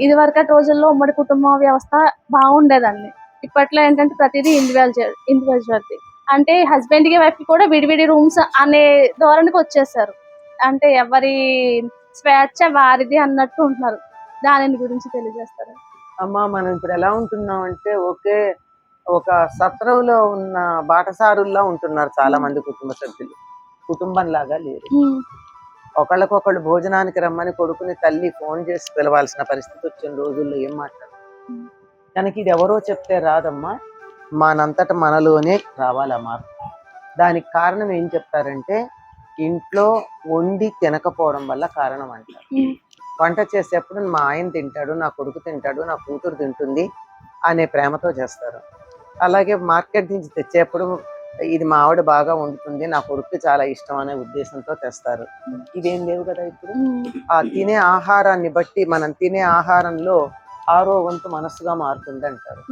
ఇదివరకటి రోజుల్లో ఉమ్మడి కుటుంబ వ్యవస్థ బాగుండేదండి. ఇప్పట్లో ఏంటంటే ప్రతిదీ ఇండివిజువల్ ఇండివిజువాలిటీ అంటే హస్బెండ్కి వైఫ్కి కూడా విడివిడి రూమ్స్ అనే ధోరణికి వచ్చేసారు. అంటే ఎవరి స్వేచ్ఛ వారిది అన్నట్టు ఉంటున్నారు. దాని గురించి తెలియజేస్తారు? అమ్మా మనం ఇప్పుడు ఎలా ఉంటున్నాం అంటే ఒకే ఒక సత్రంలో ఉన్న బాటసారుల్లా ఉంటున్నారు చాలా మంది కుటుంబ సభ్యులు. కుటుంబం లాగా లేరు ఒకళ్ళకొకళ్ళు భోజనానికి రమ్మని కొడుకుని తల్లి ఫోన్ చేసి పిలవాల్సిన పరిస్థితి వచ్చిన రోజుల్లో ఏం మాట్లాడు తనకి ఇది ఎవరో చెప్తే రాదమ్మా. మనంతట మనలోనే రావాలి ఆ మార్పు. దానికి కారణం ఏం చెప్తారంటే ఇంట్లో వండి తినకపోవడం వల్ల కారణం అంటారు. వంట చేసేప్పుడు మా ఆయన తింటాడు నా కొడుకు తింటాడు నా కూతురు తింటుంది అనే ప్రేమతో చేస్తారు. అలాగే మార్కెట్ నుంచి తెచ్చేప్పుడు ఇది మా ఆవిడ బాగా వండుతుంది నా కొడుకు చాలా ఇష్టం అనే ఉద్దేశంతో తెస్తారు. ఇవేం లేవు కదా ఇప్పుడు? ఆ తినే ఆహారాన్ని బట్టి మనం తినే ఆహారంలో ఆరో వంతు మనస్సుగా మారుతుంది అంటారు.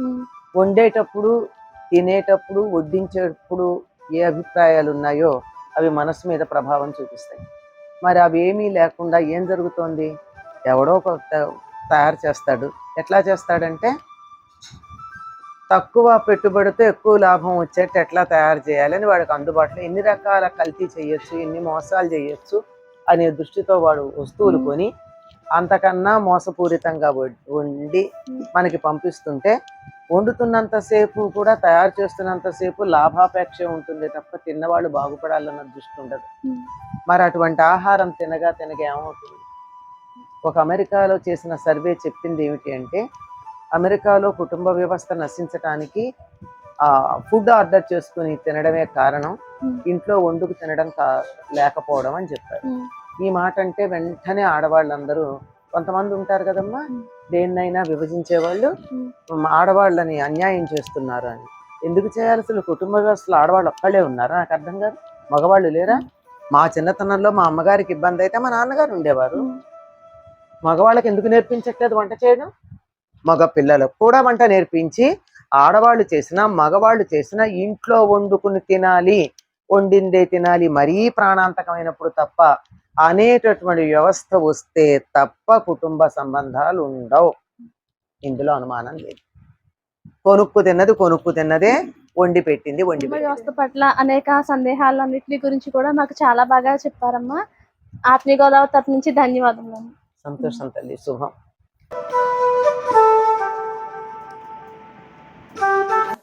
వండేటప్పుడు తినేటప్పుడు వడ్డించేటప్పుడు ఏ అభిప్రాయాలు ఉన్నాయో అవి మనసు మీద ప్రభావం చూపిస్తాయి. మరి అవి ఏమీ లేకుండా ఏం జరుగుతోంది? ఎవడో ఒక తయారు చేస్తాడు. ఎట్లా చేస్తాడంటే తక్కువ పెట్టుబడితో ఎక్కువ లాభం వచ్చేట్టు ఎట్లా తయారు చేయాలని వాడికి అందుబాటులో ఎన్ని రకాల కల్తీ చేయొచ్చు ఎన్ని మోసాలు చేయొచ్చు అనే దృష్టితో వాడు వస్తువులు. కొని అంతకన్నా మోసపూరితంగా వండి మనకి పంపిస్తుంటే వండుతున్నంతసేపు కూడా తయారు చేస్తున్నంతసేపు లాభాపేక్ష ఉంటుంది తప్ప తిన్నవాళ్ళు బాగుపడాలన్న దృష్టి ఉండదు మరి అటువంటి ఆహారం తినగా తినగా ఏమవుతుంది ఒక అమెరికాలో చేసిన సర్వే చెప్పింది ఏమిటి అంటే అమెరికాలో కుటుంబ వ్యవస్థ నశించటానికి ఆ ఫుడ్ ఆర్డర్ చేసుకుని తినడమే కారణం. Hmm. ఇంట్లో వండుకు తినడం కా లేకపోవడం అని చెప్పారు. ఈ మాట అంటే వెంటనే ఆడవాళ్ళందరూ కొంతమంది ఉంటారు కదమ్మా Hmm. దేన్నైనా విభజించే వాళ్ళు Hmm. ఆడవాళ్ళని అన్యాయం చేస్తున్నారు అని. ఎందుకు చేయాలి అసలు? కుటుంబ వ్యవస్థలో ఆడవాళ్ళు ఒక్కళ్ళే ఉన్నారా? నాకు అర్థం కాదు. మగవాళ్ళు లేరా? మా చిన్నతనంలో మా అమ్మగారికి ఇబ్బంది అయితే మా నాన్నగారు ఉండేవారు. మగవాళ్ళకి ఎందుకు నేర్పించట్లేదు వంట చేయడం? మగ పిల్లలకు కూడా వంట నేర్పించి ఆడవాళ్ళు చేసిన మగవాళ్ళు చేసిన ఇంట్లో వండుకుని తినాలి. వండిందే తినాలి. మరీ ప్రాణాంతకమైనప్పుడు తప్ప అనేటటువంటి వ్యవస్థ వస్తే తప్ప కుటుంబ సంబంధాలు ఉండవు. ఇందులో అనుమానం లేదు. కొనుక్కు తిన్నది కొనుక్కు తిన్నదే వండి పెట్టింది వండి వ్యవస్థ పట్ల అనేక సందేహాలన్నిటి గురించి కూడా మాకు చాలా బాగా చెప్పారమ్మా. ఆత్మీయ గోదావరి తరపు నుంచి ధన్యవాదములు. సంతోషం తల్లి. శుభం.